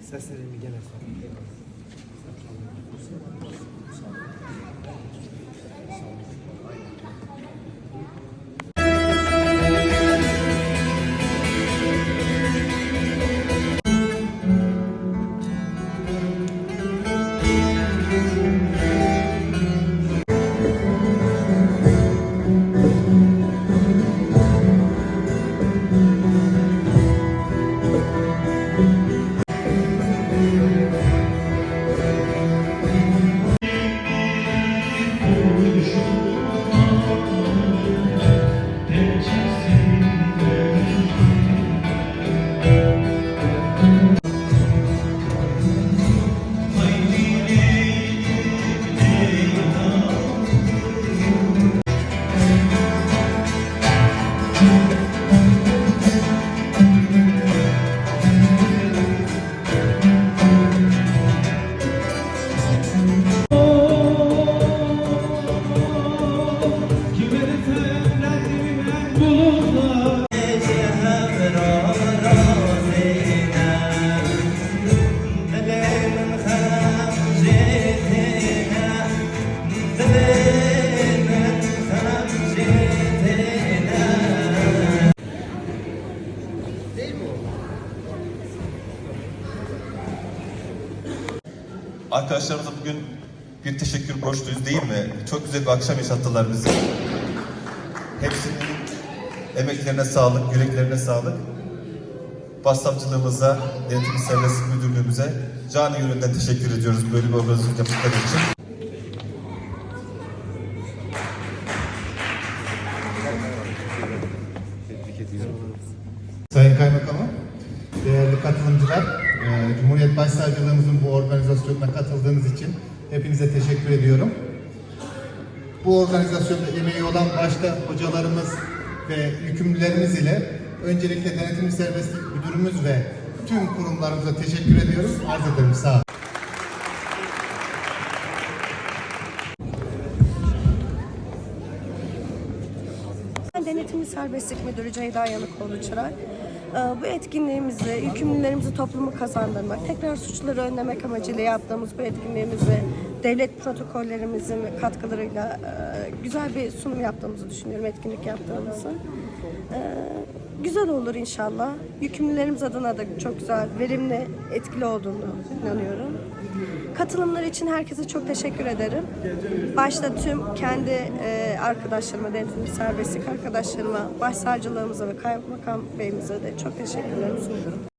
Ça, c'est les méga-lasses. Hein. Arkadaşlarımıza bugün bir teşekkür borçluyuz değil mi? Çok güzel bir akşam yaşattılar bizi. Hepsinin emeklerine sağlık, yüreklerine sağlık. Başsavcılığımıza, Denetim Serbestlik Müdürlüğümüze canı gönülden teşekkür ediyoruz böyle bir organizasyon için. Sayın Kaymakamım, değerli katılımcılar, Cumhuriyet Başsavcılığımızın bu organizasyonuna katıldığınız için hepinize teşekkür ediyorum. Bu organizasyonda emeği olan başta hocalarımız ve yükümlülerimiz ile öncelikle Denetim Serbestlik Müdürümüz ve tüm kurumlarımıza teşekkür ediyoruz. Arz ederim. Sağ olun. Denetimli Serbestlik Müdürü Ceyda Yanıkoğlu Çırak. Ee, Bu etkinliğimizi, yükümlülerimizi topluma kazandırmak, tekrar suçları önlemek amacıyla yaptığımız bu etkinliğimizi devlet protokollerimizin katkılarıyla e, güzel bir sunum yaptığımızı düşünüyorum, etkinlik yaptığımızı. Güzel olur inşallah. Yükümlülerimiz adına da çok güzel, verimli, etkili olduğunu inanıyorum. Katılımlar için herkese çok teşekkür ederim. Başta tüm kendi e, arkadaşlarıma, denetim serbestlik arkadaşlarıma, başsavcılığımıza ve kaymakam beyimize de çok teşekkürlerimi sunuyorum.